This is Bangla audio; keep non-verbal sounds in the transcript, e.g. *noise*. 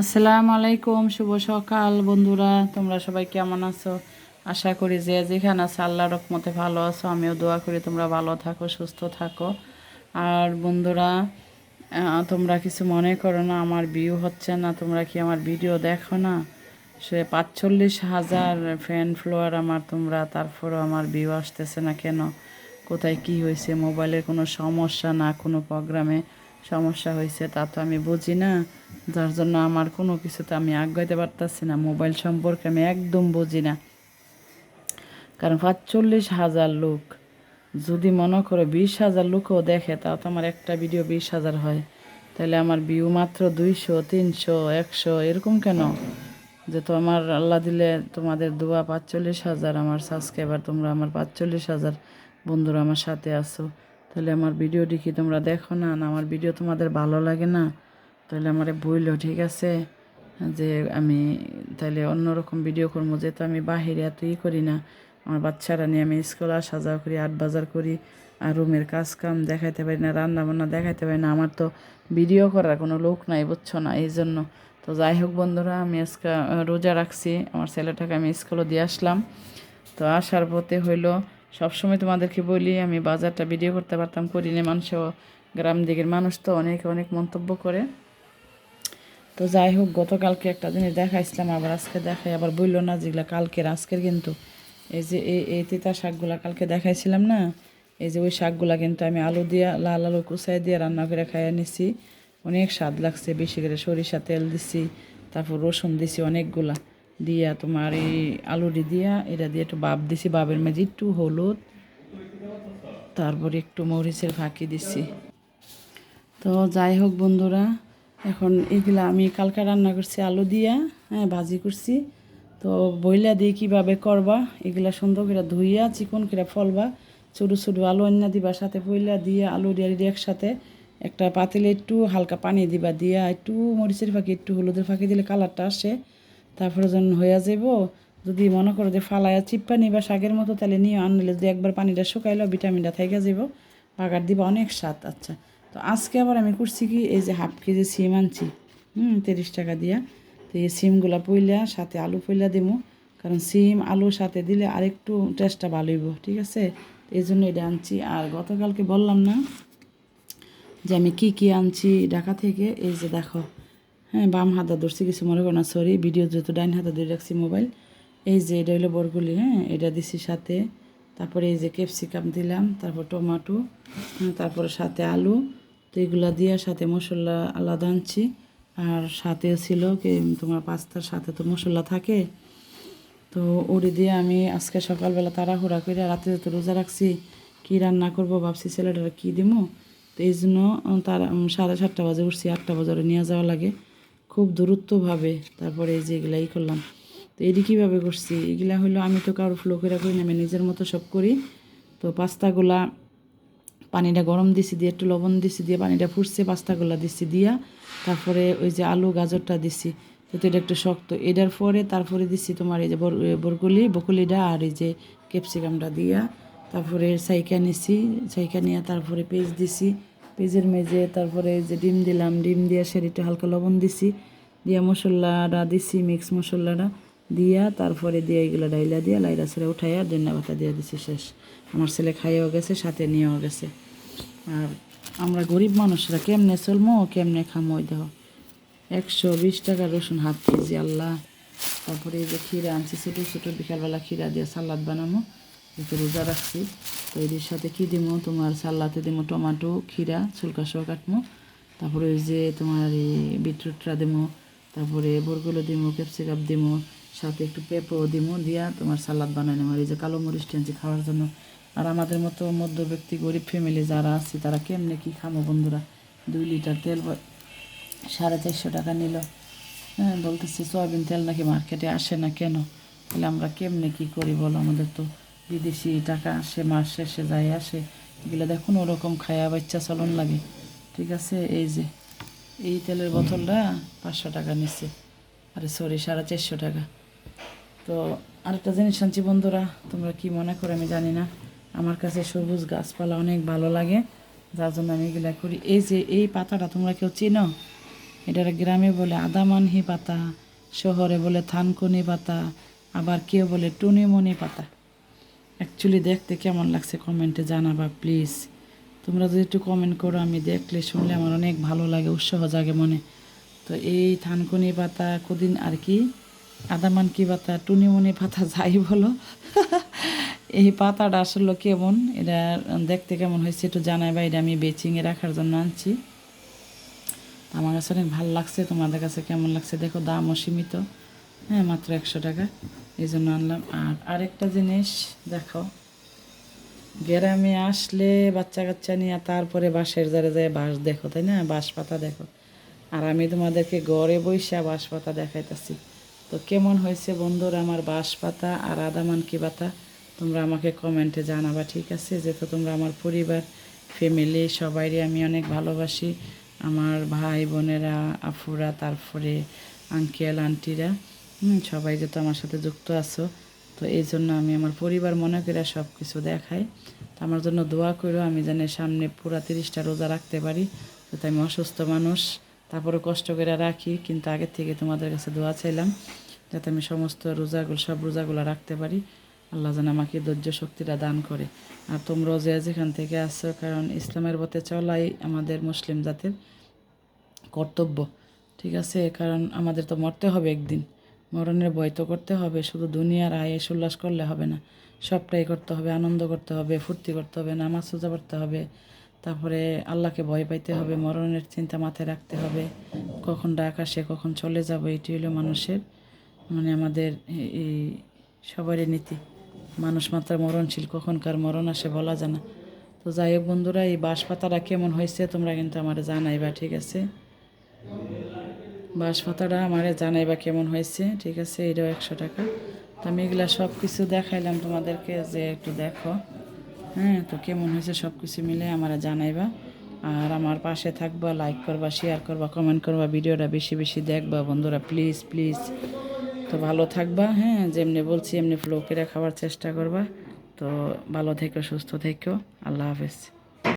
আসসালামু আলাইকুম, শুভ সকাল বন্ধুরা, তোমরা সবাই কেমন আছো? আশা করি যে যেখানে আছো, আল্লাহর রকমতে ভালো আছো, আমিও দোয়া করি তোমরা ভালো থাকো, সুস্থ থাকো। আর বন্ধুরা তোমরা কিছু মনে করো না, আমার ভিউ হচ্ছে না, তোমরা কি আমার ভিডিও দেখো না? সে পাঁচচল্লিশ হাজার ফ্যান ফ্লোয়ার আমার তোমরা, তারপরও আমার ভিউ আসতেছে না কেন? কোথায় কি হয়েছে? মোবাইলের কোনো সমস্যা না, কোনো প্রোগ্রামে সমস্যা হয়েছে, তা তো আমি বুঝি না। যার জন্য আমার কোনো কিছুতে আমি আগাইতে পারতাছি না, মোবাইল সম্পর্কে আমি একদম বুঝি না। কারণ পাঁচচল্লিশ হাজার লোক, যদি মনে করো বিশ হাজার লোকও দেখে, তাও তো আমার একটা ভিডিও বিশ হাজার হয়। তাহলে আমার ভিউ মাত্র দুইশো, তিনশো, একশো, এরকম কেন? যে তো আমার আল্লাহ দিলে তোমাদের দোয়া পাঁচচল্লিশ হাজার, আমার সাবস্ক্রাইবার তোমরা আমার পাঁচচল্লিশ হাজার বন্ধুরা আমার সাথে আছো। তাহলে আমার ভিডিওটি কি তোমরা দেখো না না আমার ভিডিও তোমাদের ভালো লাগে না, তাহলে আমারে বইলো, ঠিক আছে? যে আমি তাহলে অন্যরকম ভিডিও করব, যেহেতু আমি বাহিরে এত ই করি না, আমার বাচ্চারা নিয়ে আমি স্কুল আসা যাওয়া করি, আট বাজার করি, আর রুমের কাজ কাম দেখাইতে পারি না রান্না বান্না দেখাইতে পারি না, আমার তো ভিডিও করার কোনো লোক নাই, বুঝছ না, এই জন্য। তো যাই হোক বন্ধুরা, আমি আজকে রোজা রাখছি, আমার ছেলেটাকে আমি স্কুলে দিয়ে আসলাম। তো আসার পথে হইল সবসময় তোমাদেরকে বলি, আমি বাজারটা ভিডিও করতে পারতাম করি না মানুষও গ্রাম দিকের মানুষ তো অনেক অনেক মন্তব্য করে। তো যাই হোক, গতকালকে একটা জিনিস দেখাইছিলাম, আবার আজকে দেখাই, আবার বলল না যেগুলা কালকের, আজকের কিন্তু। এই যে এই এই তিতা শাকগুলা কালকে দেখাইছিলাম না, এই যে ওই শাকগুলা কিন্তু আমি আলু দিয়া, লাল আলু কুচাই দিয়ে রান্না করে খাইয়ে নিছি। অনেক স্বাদ লাগছে, বেশি করে সরিষা তেল দিছি, তারপর রসুন দিছি, অনেকগুলা। দিয়া তোমার এই আলুটি দিয়া, এটা দিয়ে একটু বাপ দিছি বাপের মাঝে একটু হলুদ, তারপরে একটু মরিচের ফাঁকি দিছি। তো যাই হোক বন্ধুরা, এখন এগুলা আমি কালকা রান্না করছি আলু দিয়া হ্যাঁ ভাজি করছি। তো বইলা দিয়ে কীভাবে করবা, এগুলা সুন্দর করে ধুইয়া, চিকন করে ফলবা। ছোটো ছোটো আলু অন্য দিবা, সাথে বইলা দিয়ে আলু দিয়ে একসাথে। একটা পাতিলে একটু হালকা পানি দিবা দিয়া, একটু মরিচের ফাঁকি, একটু হলুদের ফাঁকি দিলে কালারটা আসে। তারপরে যখন হইয়া যাব যদি মনে করো যে ফালাইয়া চিপ্পা নিবা শাকের মতো, তাহলে নিয়ে আনলে যদি একবার পানিটা শুকাইলো, ভিটামিনটা থাইকা যাব বাগার দিবা অনেক স্বাদ আচ্ছা। তো আজকে আবার আমি করছি কি, এই যে হাফ কেজি সিম আনছি, হুম, তিরিশ টাকা দিয়া। তো এই সিমগুলা পইলা, সাথে আলু পইলা দিমু। কারণ সিম আলুর সাথে দিলে আরেকটু টেস্টটা ভালো হইব, ঠিক আছে? এই জন্য এটা আনছি। আর গতকালকে বললাম না যে আমি কি কি আনছি ঢাকা থেকে, এই যে দেখো। হ্যাঁ বাম হাতা ধরছি কিছু মনে করো না সরি ভিডিও যেহেতু ডাইন হাতা ধরে রাখছি মোবাইল এই যে এটা হলো বরগুলি হ্যাঁ এটা দিছি সাথে। তারপরে এই যে ক্যাপসিকাম দিলাম তারপর টমাটো হ্যাঁ, তারপরে সাথে আলু। তো এগুলা দিয়ে সাথে মশলা আলাদা আনছি। আর সাথে ছিল কি তোমার পাস্তার সাথে তো মশলা থাকে। তো ওরি দিয়ে আমি আজকে সকালবেলা তাড়াহুড়া করে রাতে তো রোজা রাখছি কি রান্না করব ভাবছি ছেলেটারা কী দিমু? তো এই জন্য তার সাড়ে সাতটা বাজে উঠছি আটটা বাজারে নিয়ে যাওয়া লাগে। খুব দূরত্বভাবে তারপরে এই যে এগুলা ই করলাম। তো এটি কীভাবে করছি? এগুলা হলো আমি তো কারও ফ্লো করে করি না আমি নিজের মতো সব করি। তো পাস্তাগুলা পানিটা গরম দিছি দিয়ে একটু লবণ দিছি দিয়ে পানিটা ফুটছে পাস্তাগুলা দিছি দিয়া তারপরে ওই যে আলু গাজরটা দিছি। তো এটা একটু শক্ত। এটার পরে তারপরে দিছি তোমার এই যে বর- এ, বরকলি বকুলিটা আর এই যে ক্যাপসিকামটা দিয়া তারপরে সাইকা নিছি সাইকা নিয়ে তারপরে পেঁয়াজ দিছি। পেঁয়াজের মেজে, তারপরে যে ডিম দিলাম, ডিম দিয়ে সেটা হালকা লবণ দিছি, দিয়া মশলাটা দিছি মিক্স মশলাটা দিয়া, তারপরে দিয়ে এগুলো ডাইলা দিয়া লাইরা ছেড়ে উঠাইয়া ধনিয়া পাতা দিয়ে দিছি শেষ। আমার ছেলে খাইয়েও গেছে, সাথে নিয়েও গেছে। আর আমরা গরিব মানুষরা কেমনে চলমো, কেমনে খামো ওই দেখো। একশো বিশ টাকা রসুন হাফ কেজি, আল্লাহ। তারপরে এই যে ক্ষীরা আনছি, ছোটো ছোটো বিকালবেলা ক্ষীরা দিয়ে সালাদ বানাবো একটু রোজা রাখছি। তো এদের সাথে কী দিমো? তোমার সালাতে দিমো টমাটো, ক্ষীরা, ছুলকা সহ কাটমো। তারপরে ওই যে তোমার এই বিটরুটটা দিমো। তারপরে বরগুলো দিমো, ক্যাপসিকাম দিমো। সাথে একটু পেঁপো দিমো। দিয়া তোমার সালাদ বানাই নেব। এই যে কালো মরিচ টেনছি খাওয়ার জন্য। আর আমাদের মতো মধ্য ব্যক্তি গরিব ফ্যামিলি যারা আছে, তারা কেমনে কী খামো বন্ধুরা? দুই লিটার তেল সাড়ে চারশো টাকা নিল। হ্যাঁ বলতেছে, সয়াবিন তেল নাকি মার্কেটে আসে না কেন? তাহলে আমরা কেমনে কি করি বলো আমাদের তো? বিদেশি টাকা আসে, মাস শেষে যায় আসে, এগুলো দেখুন, ওরকম খায়া বাচ্চা চলন লাগে। ঠিক আছে? এই যে, এই তেলের বোতলটা পাঁচশো টাকা নিচ্ছে। আরে সরি সাড়ে চারশো টাকা। তো আরেকটা জিনিস আনছি বন্ধুরা, তোমরা কি মনে করো আমি জানি না। আমার কাছে সবুজ গাছপালা অনেক ভালো লাগে, যার জন্য আমি এগুলা করি। এই যে, এই পাতাটা তোমরা কেউ চেনো? এটার গ্রামে বলে আদামানহি পাতা, শহরে বলে থানকুনি পাতা, আবার কেউ বলে টুনিমণি পাতা। অ্যাকচুয়ালি দেখতে কেমন লাগছে কমেন্টে জানাবা প্লিজ তোমরা যদি একটু কমেন্ট করো, আমি দেখলে শুনলে আমার অনেক ভালো লাগে, উৎসাহ জাগে মনে। তো এই থানকুনি পাতা কদিন আর কি? আদামান কি পাতা, টুনিমুনি পাতা, যাই বলো। *laughs* এই পাতাটা আসলে কেমন? এটা দেখতে কেমন হয়েছে একটু জানাই বা এটা আমি বেচিংয়ে রাখার জন্য আনছি। আমার কাছে অনেক ভালো লাগছে, তোমাদের কাছে কেমন লাগছে? দেখো দামও সীমিত। হ্যাঁ মাত্র একশো টাকা। এই জন্য আনলাম। আর আরেকটা জিনিস দেখো গ্রামে আসলে বাচ্চা কাচ্চা নিয়ে তারপরে বাঁশের জারে যায় বাঁশ দেখো, তাই না? বাঁশ পাতা দেখো। আর আমি তোমাদেরকে গড়ে বৈশা বাঁশ পাতা দেখাইতেছি। তো কেমন হয়েছে বন্ধুরা আমার বাঁশ পাতা আর আদামান কি পাতা? তোমরা আমাকে কমেন্টে জানাবা, ঠিক আছে? যেহেতু তোমরা আমার পরিবার, ফ্যামিলি সবাইরই আমি অনেক ভালোবাসি। আমার ভাই বোনেরা, আফুরা, তারপরে আঙ্কেল, আন্টিরা। হুম, সবাই যেহেতু আমার সাথে যুক্ত আছো, তো এই জন্য আমি আমার পরিবার মনে করে সব কিছু দেখাই। তো আমার জন্য দোয়া করো, আমি যেন সামনে পুরা তিরিশটা রোজা রাখতে পারি, যাতে আমি অসুস্থ মানুষ তারপরে কষ্ট করে রাখি, কিন্তু আগের থেকে তোমাদের কাছে দোয়া চাইলাম, যাতে আমি সমস্ত রোজাগুলো, সব রোজাগুলো রাখতে পারি। আল্লাহ যেন আমাকে ধৈর্য শক্তিটা দান করে। আর তোমরাও যে যেখান থেকে আসছো কারণ ইসলামের পথে চলাই আমাদের মুসলিম জাতির কর্তব্য, ঠিক আছে? কারণ আমাদের তো মরতে হবে একদিন। মরণের ভয় তো করতে হবে, শুধু দুনিয়ার আয়েস উল্লাস করলে হবে না। সবটাই করতে হবে, আনন্দ করতে হবে, ফুর্তি করতে হবে, নামাজ সোজা করতে হবে। তারপরে আল্লাহকে ভয় পাইতে হবে, মরণের চিন্তা মাথায় রাখতে হবে। কখন ডাক আসে, কখন চলে যাব, এটি হলো মানুষের মানে আমাদের এই সবারই নীতি। মানুষ মাত্র মরণশীল, কখনকার মরণ আসে বলা যায় না। তো যাই হোক বন্ধুরা, এই বাঁশ পাতাটা কেমন হয়েছে তোমরা কিন্তু আমার জানাইবা, ঠিক আছে? পাতাটা আমারে জানাইবা কেমন হয়েছে? ঠিক আছে, এটাও একশো টাকা। তো আমি এগুলো সব কিছু দেখাইলাম তোমাদেরকে যে একটু দেখো। হ্যাঁ তো কেমন হয়েছে সব কিছু মিলে আমার জানাইবা। আর আমার পাশে থাকবা লাইক করবা শেয়ার করবা কমেন্ট করবা, ভিডিওটা বেশি বেশি দেখবা। বন্ধুরা প্লিজ প্লিজ তো ভালো থাকবা হ্যাঁ যেমনি বলছি, এমনি ফ্লো করে খাওয়ার চেষ্টা করবা। তো ভালো থেকো, সুস্থ থেকো। আল্লাহ হাফেজ।